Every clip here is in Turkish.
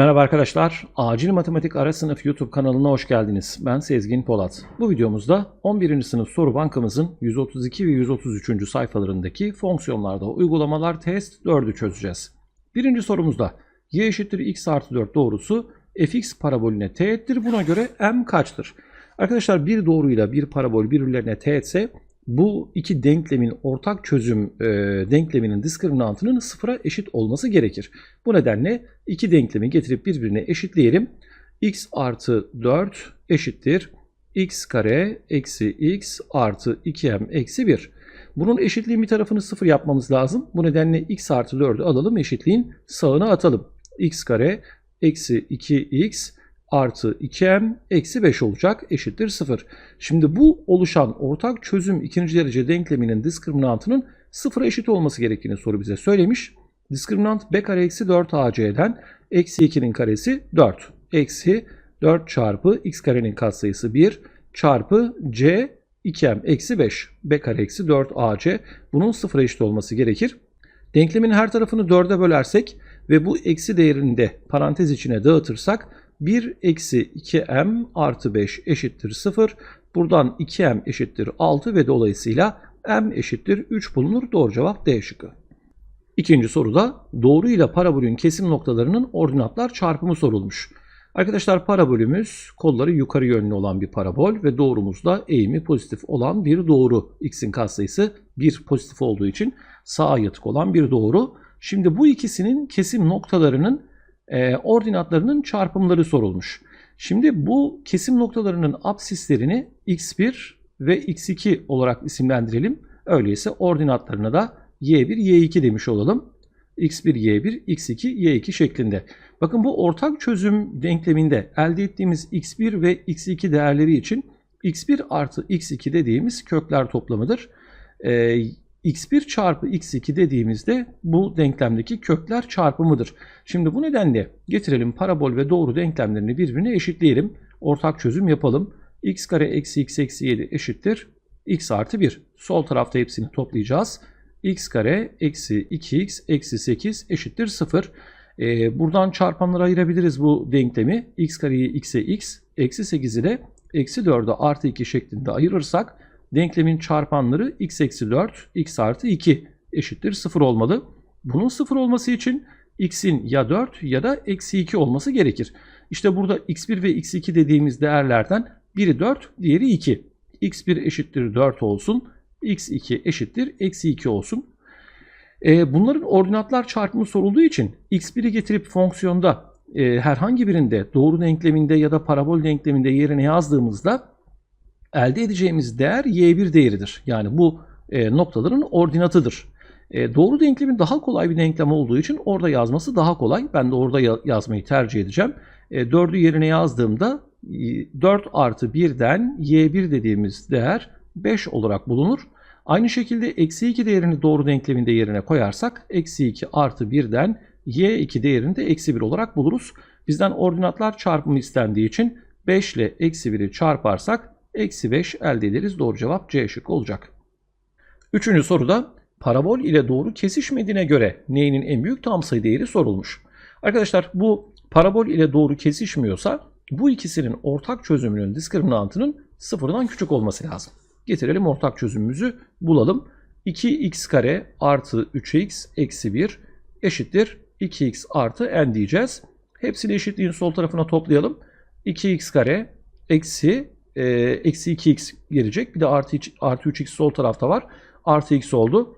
Merhaba arkadaşlar, Acil Matematik Ara Sınıf YouTube kanalına hoş geldiniz. Ben Sezgin Polat. Bu videomuzda 11. sınıf soru bankamızın 132 ve 133. sayfalarındaki fonksiyonlarda uygulamalar test 4'ü çözeceğiz. Birinci sorumuzda y eşittir x artı 4 doğrusu fx parabolüne teğettir. Buna göre m kaçtır? Arkadaşlar bir doğruyla bir parabol birbirlerine teğetse bu iki denklemin ortak çözüm e, denkleminin diskriminantının sıfıra eşit olması gerekir. Bu nedenle iki denklemi getirip birbirine eşitleyelim. x artı 4 eşittir x kare eksi x artı 2m eksi 1. Bunun eşitliğin bir tarafını sıfır yapmamız lazım. Bu nedenle x artı 4'ü alalım eşitliğin sağına atalım. x kare eksi 2x artı 2m eksi 5 olacak eşittir 0. Şimdi bu oluşan ortak çözüm ikinci derece denkleminin diskriminantının sıfıra eşit olması gerektiğini soru bize söylemiş. Diskriminant b kare eksi 4 ac'den eksi 2'nin karesi 4 eksi 4 çarpı x karenin katsayısı 1 çarpı c 2m eksi 5 b kare eksi 4 ac bunun sıfıra eşit olması gerekir. Denklemin her tarafını 4'e bölersek ve bu eksi değerini de parantez içine dağıtırsak 1 eksi 2m artı 5 eşittir 0. Buradan 2m eşittir 6 ve dolayısıyla m eşittir 3 bulunur. Doğru cevap D şıkkı. İkinci soruda doğru ile parabolün kesim noktalarının ordinatlar çarpımı sorulmuş. Arkadaşlar parabolümüz kolları yukarı yönlü olan bir parabol ve doğrumuzda eğimi pozitif olan bir doğru. X'in katsayısı 1 pozitif olduğu için sağa yatık olan bir doğru. Şimdi bu ikisinin kesim noktalarının e, ordinatlarının çarpımları sorulmuş. Şimdi bu kesim noktalarının absislerini x1 ve x2 olarak isimlendirelim. Öyleyse ordinatlarına da y1, y2 demiş olalım. x1, y1, x2, y2 şeklinde. Bakın bu ortak çözüm denkleminde elde ettiğimiz x1 ve x2 değerleri için x1 artı x2 dediğimiz kökler toplamıdır. Ee, x1 çarpı x2 dediğimizde bu denklemdeki kökler çarpımıdır. Şimdi bu nedenle getirelim parabol ve doğru denklemlerini birbirine eşitleyelim. Ortak çözüm yapalım. x kare eksi x eksi 7 eşittir. x artı 1. Sol tarafta hepsini toplayacağız. x kare eksi 2x eksi 8 eşittir 0. Ee, buradan çarpanlara ayırabiliriz bu denklemi. x kareyi x'e x, eksi 8'i de eksi 4'e artı 2 şeklinde ayırırsak denklemin çarpanları x eksi 4, x artı 2 eşittir 0 olmalı. Bunun 0 olması için x'in ya 4 ya da eksi 2 olması gerekir. İşte burada x1 ve x2 dediğimiz değerlerden biri 4, diğeri 2. x1 eşittir 4 olsun, x2 eşittir eksi 2 olsun. E, bunların ordinatlar çarpımı sorulduğu için x1'i getirip fonksiyonda e, herhangi birinde doğru denkleminde ya da parabol denkleminde yerine yazdığımızda elde edeceğimiz değer y1 değeridir. Yani bu e, noktaların ordinatıdır. E, doğru denklemin daha kolay bir denklem olduğu için orada yazması daha kolay. Ben de orada ya yazmayı tercih edeceğim. E, 4'ü yerine yazdığımda 4 artı 1'den y1 dediğimiz değer 5 olarak bulunur. Aynı şekilde eksi 2 değerini doğru denkleminde yerine koyarsak eksi 2 artı 1'den y2 değerini de eksi 1 olarak buluruz. Bizden ordinatlar çarpımı istendiği için 5 ile eksi 1'i çarparsak eksi 5 elde ederiz. Doğru cevap C şıkkı olacak. Üçüncü soruda parabol ile doğru kesişmediğine göre neyinin en büyük tam sayı değeri sorulmuş. Arkadaşlar bu parabol ile doğru kesişmiyorsa bu ikisinin ortak çözümünün diskriminantının sıfırdan küçük olması lazım. Getirelim ortak çözümümüzü bulalım. 2x kare artı 3x eksi 1 eşittir 2x artı n diyeceğiz. Hepsini eşitliğin sol tarafına toplayalım. 2x kare eksi eksi 2x gelecek. Bir de artı, artı 3x sol tarafta var. Artı x oldu.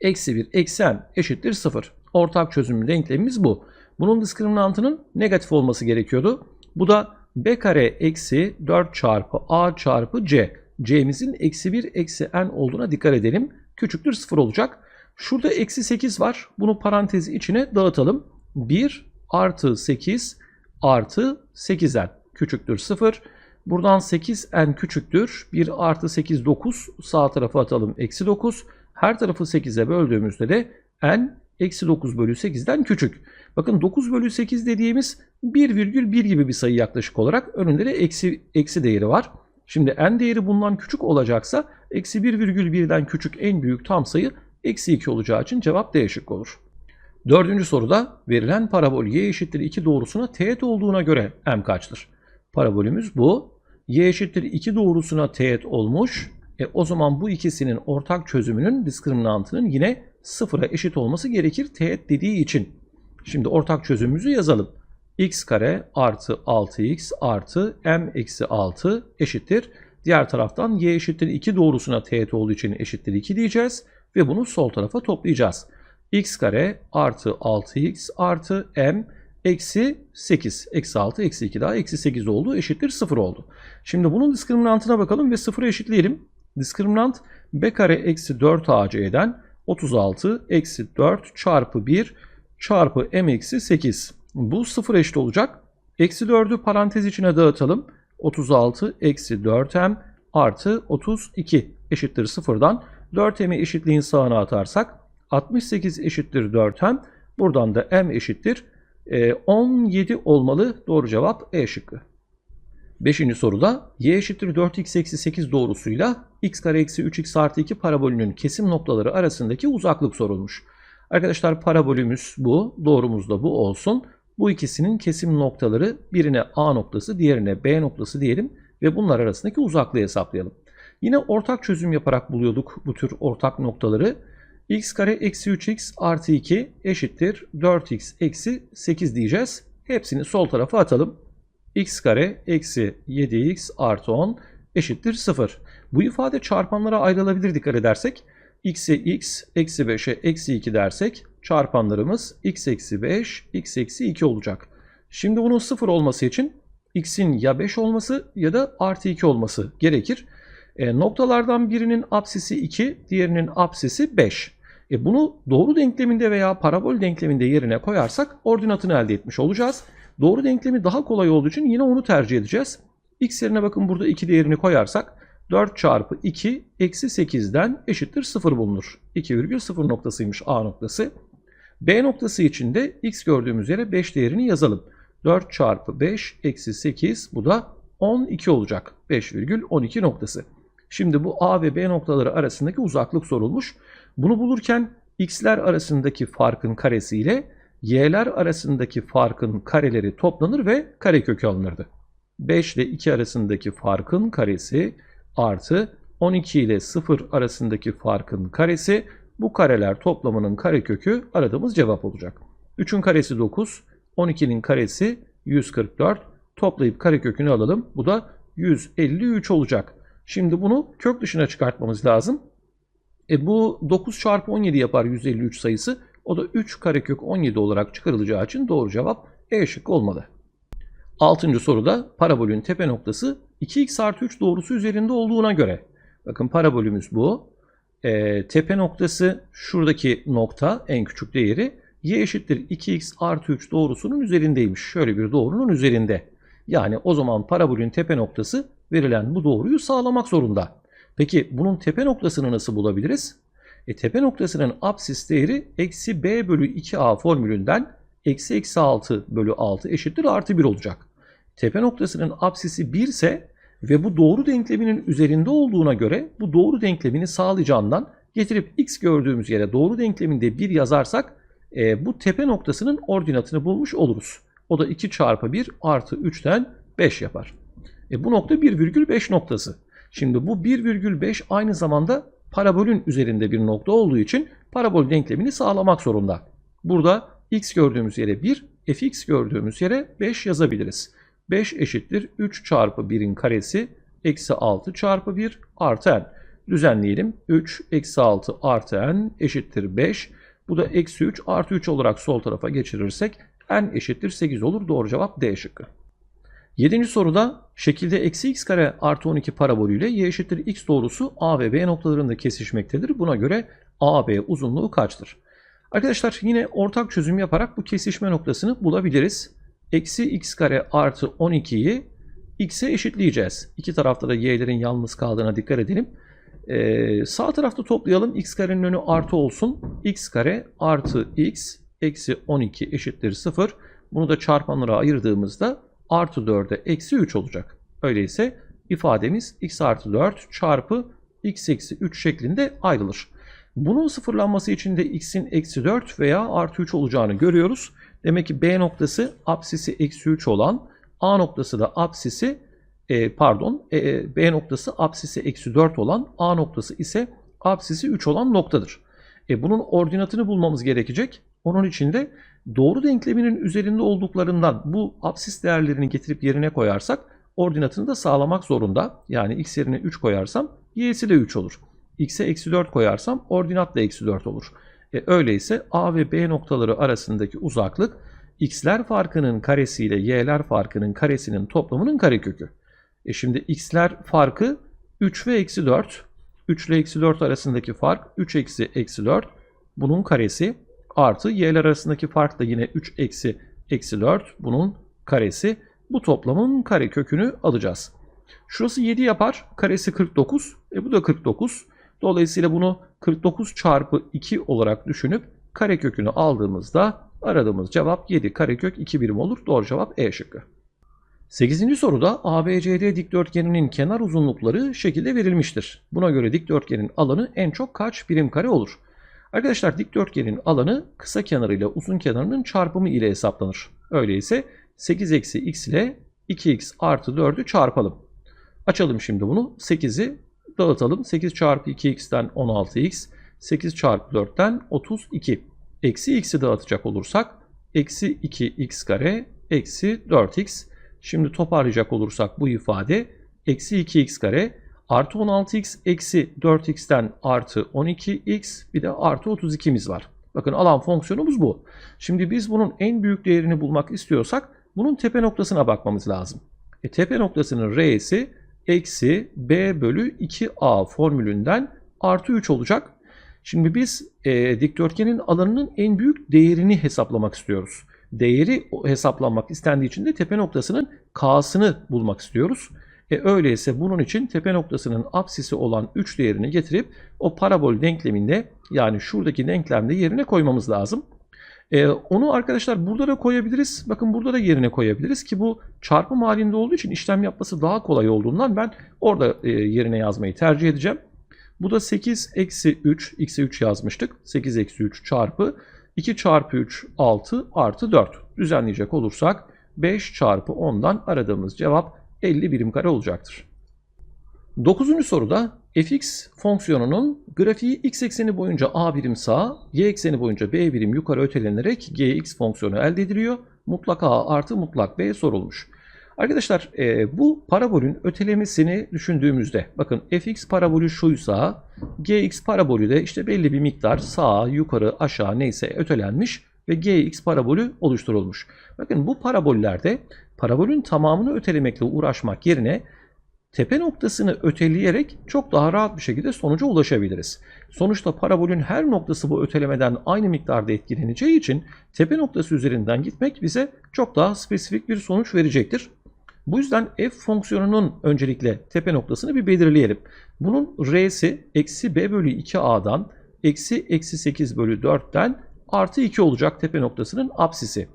Eksi 1 eksi n eşittir 0. Ortak çözümü denklemimiz bu. Bunun diskriminantının negatif olması gerekiyordu. Bu da b kare eksi 4 çarpı a çarpı c. c'mizin eksi 1 eksi n olduğuna dikkat edelim. Küçüktür 0 olacak. Şurada eksi 8 var. Bunu parantez içine dağıtalım. 1 artı 8 artı 8n küçüktür 0. Buradan 8n küçüktür. 1 artı 8 9. Sağ tarafa atalım. Eksi 9. Her tarafı 8'e böldüğümüzde de n eksi 9 bölü 8'den küçük. Bakın 9 bölü 8 dediğimiz 1,1 gibi bir sayı yaklaşık olarak önünde de eksi, eksi değeri var. Şimdi n değeri bundan küçük olacaksa eksi 1,1'den küçük en büyük tam sayı eksi 2 olacağı için cevap D şıkkı olur. Dördüncü soruda verilen parabol y eşittir 2 doğrusuna teğet olduğuna göre m kaçtır? Parabolümüz bu. Y eşittir 2 doğrusuna teğet olmuş. E, o zaman bu ikisinin ortak çözümünün diskriminantının yine sıfıra eşit olması gerekir teğet dediği için. Şimdi ortak çözümümüzü yazalım. x kare artı 6x artı m eksi 6 eşittir. Diğer taraftan y eşittir 2 doğrusuna teğet olduğu için eşittir 2 diyeceğiz. Ve bunu sol tarafa toplayacağız. x kare artı 6x artı m eksi 8. Eksi 6 eksi 2 daha eksi 8 oldu eşittir 0 oldu. Şimdi bunun diskriminantına bakalım ve 0'ı eşitleyelim. Diskriminant b kare eksi 4ac'den 36 eksi 4 çarpı 1 çarpı m eksi 8. Bu 0 eşit olacak. Eksi 4'ü parantez içine dağıtalım. 36 eksi 4m artı 32 eşittir 0'dan 4m'i eşitliğin sağına atarsak 68 eşittir 4m. Buradan da m eşittir 17 olmalı. Doğru cevap E şıkkı. Beşinci soruda y eşittir 4x eksi 8 doğrusuyla x kare eksi 3x artı 2 parabolünün kesim noktaları arasındaki uzaklık sorulmuş. Arkadaşlar parabolümüz bu, doğrumuz da bu olsun. Bu ikisinin kesim noktaları birine A noktası, diğerine B noktası diyelim ve bunlar arasındaki uzaklığı hesaplayalım. Yine ortak çözüm yaparak buluyorduk bu tür ortak noktaları. X kare eksi 3x artı 2 eşittir 4x eksi 8 diyeceğiz. Hepsini sol tarafa atalım. x kare eksi 7x artı 10 eşittir 0. Bu ifade çarpanlara ayrılabilir dikkat edersek. x'e x, eksi 5'e eksi 2 dersek çarpanlarımız x eksi 5, x eksi 2 olacak. Şimdi bunun 0 olması için x'in ya 5 olması ya da artı 2 olması gerekir. E, noktalardan birinin apsisi 2, diğerinin apsisi 5. E, bunu doğru denkleminde veya parabol denkleminde yerine koyarsak ordinatını elde etmiş olacağız. Doğru denklemi daha kolay olduğu için yine onu tercih edeceğiz. x yerine bakın burada 2 değerini koyarsak 4 çarpı 2 eksi 8'den eşittir 0 bulunur. 2,0 noktasıymış A noktası. B noktası için de x gördüğümüz yere 5 değerini yazalım. 4 çarpı 5 eksi 8 bu da 12 olacak. 5,12 noktası. Şimdi bu A ve B noktaları arasındaki uzaklık sorulmuş. Bunu bulurken x'ler arasındaki farkın karesi ile y'ler arasındaki farkın kareleri toplanır ve karekökü alınırdı. 5 ile 2 arasındaki farkın karesi artı 12 ile 0 arasındaki farkın karesi bu kareler toplamının karekökü aradığımız cevap olacak. 3'ün karesi 9, 12'nin karesi 144. Toplayıp karekökünü alalım. Bu da 153 olacak. Şimdi bunu kök dışına çıkartmamız lazım. E bu 9 çarpı 17 yapar 153 sayısı. O da 3 karekök 17 olarak çıkarılacağı için doğru cevap E şıkkı olmalı. Altıncı soruda parabolün tepe noktası 2x artı 3 doğrusu üzerinde olduğuna göre. Bakın parabolümüz bu. E, tepe noktası şuradaki nokta en küçük değeri y eşittir 2x artı 3 doğrusunun üzerindeymiş. Şöyle bir doğrunun üzerinde. Yani o zaman parabolün tepe noktası verilen bu doğruyu sağlamak zorunda. Peki bunun tepe noktasını nasıl bulabiliriz? E, tepe noktasının apsis değeri eksi b bölü 2a formülünden eksi eksi 6 bölü 6 eşittir artı 1 olacak. Tepe noktasının apsisi 1 ise ve bu doğru denkleminin üzerinde olduğuna göre bu doğru denklemini sağlayacağından getirip x gördüğümüz yere doğru denkleminde 1 yazarsak e, bu tepe noktasının ordinatını bulmuş oluruz. O da 2 çarpı 1 artı 3'ten 5 yapar. E, bu nokta 1,5 noktası. Şimdi bu 1,5 aynı zamanda parabolün üzerinde bir nokta olduğu için parabol denklemini sağlamak zorunda. Burada x gördüğümüz yere 1, fx gördüğümüz yere 5 yazabiliriz. 5 eşittir 3 çarpı 1'in karesi eksi 6 çarpı 1 artı n. Düzenleyelim. 3 eksi 6 artı n eşittir 5. Bu da eksi 3 artı 3 olarak sol tarafa geçirirsek n eşittir 8 olur. Doğru cevap D şıkkı. Yedinci soruda şekilde eksi x kare artı 12 parabolüyle y eşittir x doğrusu a ve b noktalarında kesişmektedir. Buna göre AB uzunluğu kaçtır? Arkadaşlar yine ortak çözüm yaparak bu kesişme noktasını bulabiliriz. Eksi x kare artı 12'yi x'e eşitleyeceğiz. İki tarafta da y'lerin yalnız kaldığına dikkat edelim. Ee, sağ tarafta toplayalım. x karenin önü artı olsun. x kare artı x eksi 12 eşittir 0. Bunu da çarpanlara ayırdığımızda artı 4'e eksi 3 olacak. Öyleyse ifademiz x artı 4 çarpı x eksi 3 şeklinde ayrılır. Bunun sıfırlanması için de x'in eksi 4 veya artı 3 olacağını görüyoruz. Demek ki B noktası apsisi eksi 3 olan A noktası da apsisi e, pardon e, B noktası apsisi eksi 4 olan A noktası ise apsisi 3 olan noktadır. E, bunun ordinatını bulmamız gerekecek. Onun için de doğru denkleminin üzerinde olduklarından bu apsis değerlerini getirip yerine koyarsak ordinatını da sağlamak zorunda. Yani x yerine 3 koyarsam y'si de 3 olur. x'e eksi 4 koyarsam ordinat da eksi 4 olur. E, öyleyse A ve B noktaları arasındaki uzaklık x'ler farkının karesiyle y'ler farkının karesinin toplamının karekökü. E şimdi x'ler farkı 3 ve eksi 4. 3 ile eksi 4 arasındaki fark 3 eksi eksi 4. Bunun karesi artı y'ler arasındaki fark da yine 3 eksi eksi 4. Bunun karesi. Bu toplamın kare kökünü alacağız. Şurası 7 yapar. Karesi 49. E bu da 49. Dolayısıyla bunu 49 çarpı 2 olarak düşünüp kare kökünü aldığımızda aradığımız cevap 7 karekök 2 birim olur. Doğru cevap E şıkkı. 8. soruda ABCD dikdörtgeninin kenar uzunlukları şekilde verilmiştir. Buna göre dikdörtgenin alanı en çok kaç birim kare olur? Arkadaşlar dikdörtgenin alanı kısa kenarıyla uzun kenarının çarpımı ile hesaplanır. Öyleyse 8 eksi x ile 2x artı 4'ü çarpalım. Açalım şimdi bunu. 8'i dağıtalım. 8 çarpı 2x'ten 16x. 8 çarpı 4'ten 32. Eksi x'i dağıtacak olursak eksi 2x kare eksi 4x. Şimdi toparlayacak olursak bu ifade eksi 2x kare artı 16x eksi 4x'ten artı 12x bir de artı 32'miz var. Bakın alan fonksiyonumuz bu. Şimdi biz bunun en büyük değerini bulmak istiyorsak bunun tepe noktasına bakmamız lazım. E, tepe noktasının r'si eksi b bölü 2a formülünden artı 3 olacak. Şimdi biz e, dikdörtgenin alanının en büyük değerini hesaplamak istiyoruz. Değeri hesaplanmak istendiği için de tepe noktasının k'sını bulmak istiyoruz. E öyleyse bunun için tepe noktasının apsisi olan 3 değerini getirip o parabol denkleminde yani şuradaki denklemde yerine koymamız lazım. E, onu arkadaşlar burada da koyabiliriz. Bakın burada da yerine koyabiliriz ki bu çarpım halinde olduğu için işlem yapması daha kolay olduğundan ben orada e, yerine yazmayı tercih edeceğim. Bu da 8 eksi 3, x'e 3 yazmıştık. 8 eksi 3 çarpı 2 çarpı 3 6 artı 4. Düzenleyecek olursak 5 çarpı 10'dan aradığımız cevap 50 birim kare olacaktır. 9. soruda fx fonksiyonunun grafiği x ekseni boyunca a birim sağa, y ekseni boyunca b birim yukarı ötelenerek gx fonksiyonu elde ediliyor. Mutlak a artı mutlak b sorulmuş. Arkadaşlar e, bu parabolün ötelemesini düşündüğümüzde bakın fx parabolü şuysa gx parabolü de işte belli bir miktar sağa, yukarı, aşağı neyse ötelenmiş ve gx parabolü oluşturulmuş. Bakın bu parabollerde parabolün tamamını ötelemekle uğraşmak yerine tepe noktasını öteleyerek çok daha rahat bir şekilde sonuca ulaşabiliriz. Sonuçta parabolün her noktası bu ötelemeden aynı miktarda etkileneceği için tepe noktası üzerinden gitmek bize çok daha spesifik bir sonuç verecektir. Bu yüzden f fonksiyonunun öncelikle tepe noktasını bir belirleyelim. Bunun r'si eksi b bölü 2a'dan eksi eksi 8 bölü 4'ten artı 2 olacak tepe noktasının apsisi.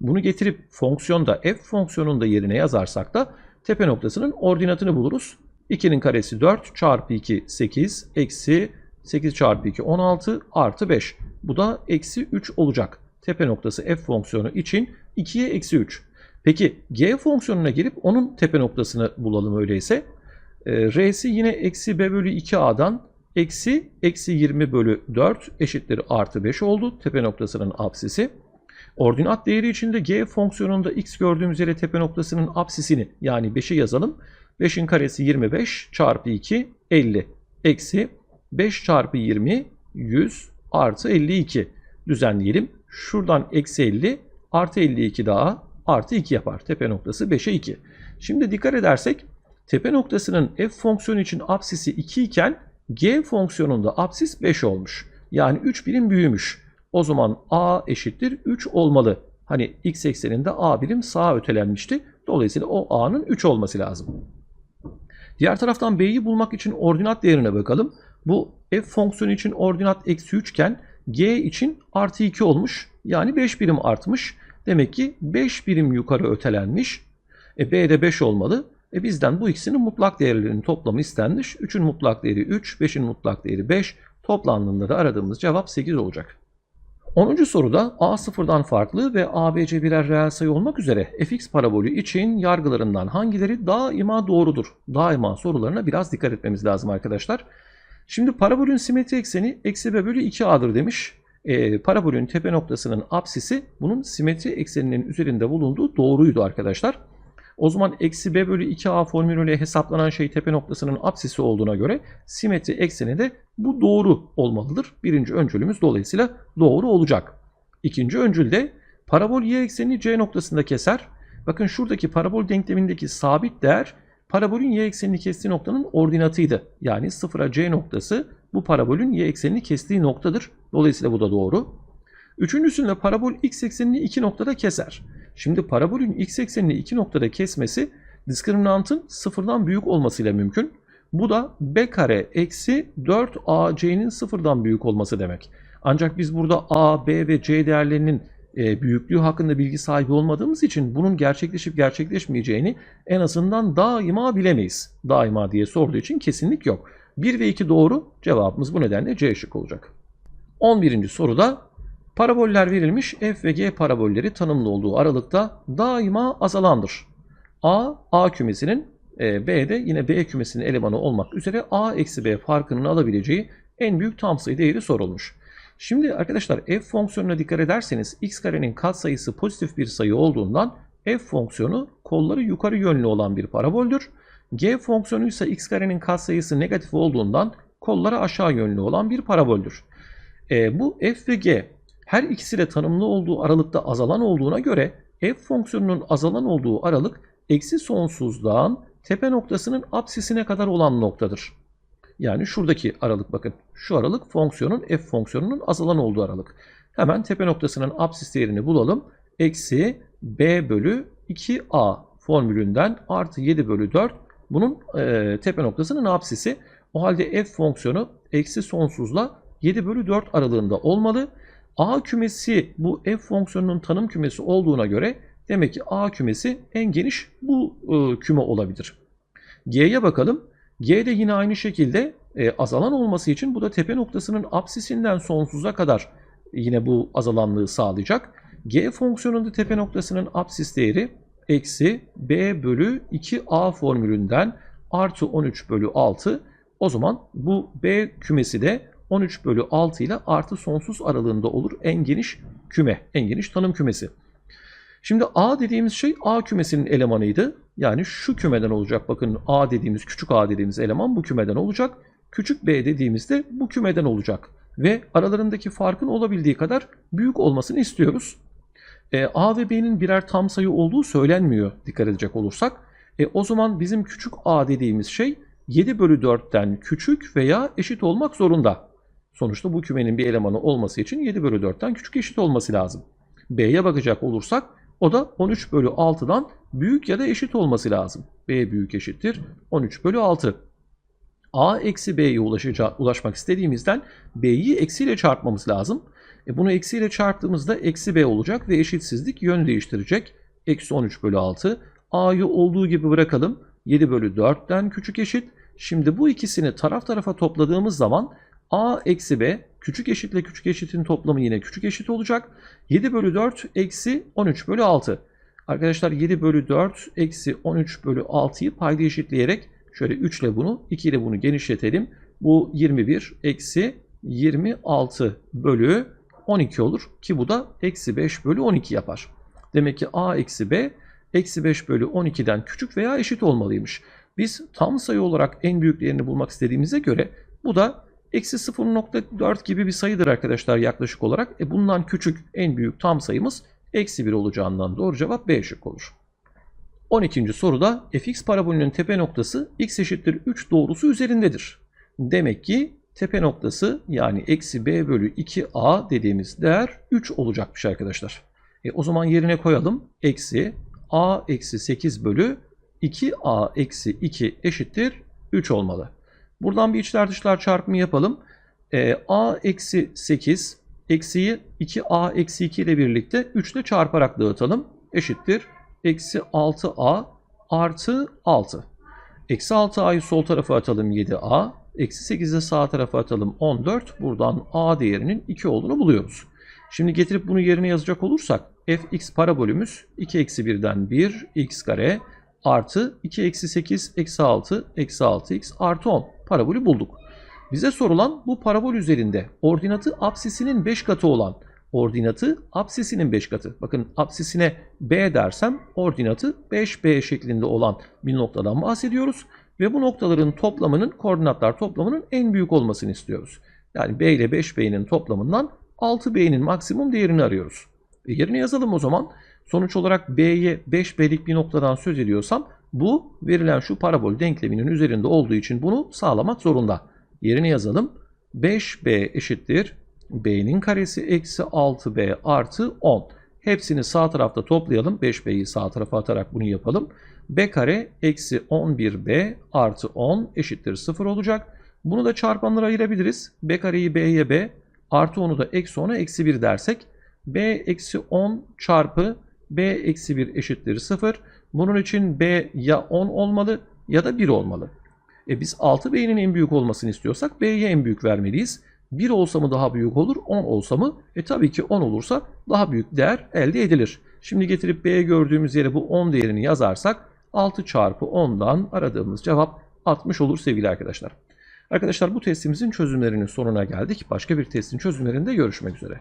Bunu getirip fonksiyonda f fonksiyonunda yerine yazarsak da tepe noktasının ordinatını buluruz. 2'nin karesi 4 çarpı 2 8 eksi 8 çarpı 2 16 artı 5. Bu da eksi 3 olacak. Tepe noktası f fonksiyonu için 2'ye eksi 3. Peki g fonksiyonuna gelip onun tepe noktasını bulalım öyleyse. E, r'si yine eksi b bölü 2a'dan eksi eksi 20 bölü 4 eşittir artı 5 oldu. Tepe noktasının apsisi. Ordinat değeri içinde g fonksiyonunda x gördüğümüz yere tepe noktasının apsisini yani 5'i yazalım. 5'in karesi 25 çarpı 2 50 eksi 5 çarpı 20 100 artı 52 düzenleyelim. Şuradan eksi 50 artı 52 daha artı 2 yapar. Tepe noktası 5'e 2. Şimdi dikkat edersek tepe noktasının f fonksiyonu için apsisi 2 iken g fonksiyonunda apsis 5 olmuş. Yani 3 birim büyümüş. O zaman a eşittir 3 olmalı. Hani x ekseninde a birim sağa ötelenmişti. Dolayısıyla o a'nın 3 olması lazım. Diğer taraftan b'yi bulmak için ordinat değerine bakalım. Bu f fonksiyonu için ordinat eksi 3 iken g için artı 2 olmuş. Yani 5 birim artmış. Demek ki 5 birim yukarı ötelenmiş. E b de 5 olmalı. E bizden bu ikisinin mutlak değerlerinin toplamı istenmiş. 3'ün mutlak değeri 3, 5'in mutlak değeri 5. Toplandığında da aradığımız cevap 8 olacak. 10. soruda A sıfırdan farklı ve ABC birer reel sayı olmak üzere fx parabolü için yargılarından hangileri daima doğrudur? Daima sorularına biraz dikkat etmemiz lazım arkadaşlar. Şimdi parabolün simetri ekseni eksi b bölü 2a'dır demiş. E, parabolün tepe noktasının apsisi bunun simetri ekseninin üzerinde bulunduğu doğruydu arkadaşlar. O zaman eksi b bölü 2a formülüyle hesaplanan şey tepe noktasının apsisi olduğuna göre simetri ekseni de bu doğru olmalıdır. Birinci öncülümüz dolayısıyla doğru olacak. İkinci öncülde parabol y eksenini c noktasında keser. Bakın şuradaki parabol denklemindeki sabit değer parabolün y eksenini kestiği noktanın ordinatıydı. Yani 0'a c noktası bu parabolün y eksenini kestiği noktadır. Dolayısıyla bu da doğru. Üçüncüsünde parabol x eksenini iki noktada keser. Şimdi parabolün x eksenini iki noktada kesmesi diskriminantın sıfırdan büyük olmasıyla mümkün. Bu da b kare eksi 4ac'nin sıfırdan büyük olması demek. Ancak biz burada a, b ve c değerlerinin e, büyüklüğü hakkında bilgi sahibi olmadığımız için bunun gerçekleşip gerçekleşmeyeceğini en azından daima bilemeyiz. Daima diye sorduğu için kesinlik yok. 1 ve 2 doğru cevabımız bu nedenle C şık olacak. 11. soruda paraboller verilmiş f ve g parabolleri tanımlı olduğu aralıkta daima azalandır. A, A kümesinin e, B de yine B kümesinin elemanı olmak üzere A eksi B farkının alabileceği en büyük tam sayı değeri sorulmuş. Şimdi arkadaşlar f fonksiyonuna dikkat ederseniz x karenin katsayısı pozitif bir sayı olduğundan f fonksiyonu kolları yukarı yönlü olan bir paraboldür. g fonksiyonu ise x karenin katsayısı negatif olduğundan kolları aşağı yönlü olan bir paraboldür. E, bu f ve g her ikisi de tanımlı olduğu aralıkta azalan olduğuna göre f fonksiyonunun azalan olduğu aralık eksi sonsuzdan tepe noktasının apsisine kadar olan noktadır. Yani şuradaki aralık bakın. Şu aralık fonksiyonun f fonksiyonunun azalan olduğu aralık. Hemen tepe noktasının apsis değerini bulalım. Eksi b bölü 2a formülünden artı 7 bölü 4 bunun e, tepe noktasının apsisi. O halde f fonksiyonu eksi sonsuzla 7 bölü 4 aralığında olmalı. A kümesi bu f fonksiyonunun tanım kümesi olduğuna göre demek ki A kümesi en geniş bu e, küme olabilir. G'ye bakalım. G de yine aynı şekilde e, azalan olması için bu da tepe noktasının apsisinden sonsuza kadar yine bu azalanlığı sağlayacak. G fonksiyonunda tepe noktasının apsis değeri eksi b bölü 2a formülünden artı 13 bölü 6. O zaman bu b kümesi de 13 bölü 6 ile artı sonsuz aralığında olur en geniş küme, en geniş tanım kümesi. Şimdi A dediğimiz şey A kümesinin elemanıydı. Yani şu kümeden olacak. Bakın A dediğimiz, küçük A dediğimiz eleman bu kümeden olacak. Küçük B dediğimizde bu kümeden olacak. Ve aralarındaki farkın olabildiği kadar büyük olmasını istiyoruz. E, A ve B'nin birer tam sayı olduğu söylenmiyor dikkat edecek olursak. E, o zaman bizim küçük A dediğimiz şey 7 bölü 4'ten küçük veya eşit olmak zorunda. Sonuçta bu kümenin bir elemanı olması için 7 bölü 4'ten küçük eşit olması lazım. B'ye bakacak olursak o da 13 bölü 6'dan büyük ya da eşit olması lazım. B büyük eşittir 13 bölü 6. A eksi B'ye ulaşmak istediğimizden B'yi eksiyle çarpmamız lazım. E bunu eksiyle çarptığımızda eksi B olacak ve eşitsizlik yön değiştirecek. Eksi 13 bölü 6. A'yı olduğu gibi bırakalım. 7 bölü 4'ten küçük eşit. Şimdi bu ikisini taraf tarafa topladığımız zaman A eksi B küçük eşitle küçük eşitin toplamı yine küçük eşit olacak. 7 bölü 4 eksi 13 bölü 6. Arkadaşlar 7 bölü 4 eksi 13 bölü 6'yı payda eşitleyerek şöyle 3 ile bunu 2 ile bunu genişletelim. Bu 21 eksi 26 bölü 12 olur ki bu da eksi 5 bölü 12 yapar. Demek ki a eksi b eksi 5 bölü 12'den küçük veya eşit olmalıymış. Biz tam sayı olarak en büyüklerini bulmak istediğimize göre bu da eksi 0.4 gibi bir sayıdır arkadaşlar yaklaşık olarak. E bundan küçük en büyük tam sayımız eksi 1 olacağından doğru cevap B şık olur. 12. soruda fx parabolünün tepe noktası x eşittir 3 doğrusu üzerindedir. Demek ki tepe noktası yani eksi b bölü 2a dediğimiz değer 3 olacakmış arkadaşlar. E, o zaman yerine koyalım. Eksi a eksi 8 bölü 2a eksi 2 eşittir 3 olmalı. Buradan bir içler dışlar çarpımı yapalım. E, a eksi 8 eksiyi 2a eksi 2 ile birlikte 3 ile çarparak dağıtalım. Eşittir. Eksi 6a artı 6. Eksi 6a'yı sol tarafa atalım 7a Eksi 8'i sağ tarafa atalım 14. Buradan a değerinin 2 olduğunu buluyoruz. Şimdi getirip bunu yerine yazacak olursak fx parabolümüz 2 eksi 1'den 1 x kare artı 2 eksi 8 eksi 6 eksi 6x artı 10 parabolü bulduk. Bize sorulan bu parabol üzerinde ordinatı apsisinin 5 katı olan ordinatı apsisinin 5 katı. Bakın apsisine b dersem ordinatı 5b şeklinde olan bir noktadan bahsediyoruz. Ve bu noktaların toplamının koordinatlar toplamının en büyük olmasını istiyoruz. Yani b ile 5b'nin toplamından 6b'nin maksimum değerini arıyoruz. E yerine yazalım o zaman. Sonuç olarak b'ye 5b'lik bir noktadan söz ediyorsam bu verilen şu parabol denkleminin üzerinde olduğu için bunu sağlamak zorunda. Yerine yazalım. 5b eşittir b'nin karesi eksi 6b artı 10. Hepsini sağ tarafta toplayalım. 5b'yi sağ tarafa atarak bunu yapalım. b kare eksi 11b artı 10 eşittir 0 olacak. Bunu da çarpanlara ayırabiliriz. b kareyi b'ye b artı 10'u da eksi 10'a eksi 1 dersek b eksi 10 çarpı b eksi 1 eşittir 0. Bunun için b ya 10 olmalı ya da 1 olmalı. E biz 6b'nin en büyük olmasını istiyorsak b'ye en büyük vermeliyiz. 1 olsa mı daha büyük olur, 10 olsa mı? E tabii ki 10 olursa daha büyük değer elde edilir. Şimdi getirip b'ye gördüğümüz yere bu 10 değerini yazarsak 6 çarpı 10'dan aradığımız cevap 60 olur sevgili arkadaşlar. Arkadaşlar bu testimizin çözümlerinin sonuna geldik. Başka bir testin çözümlerinde görüşmek üzere.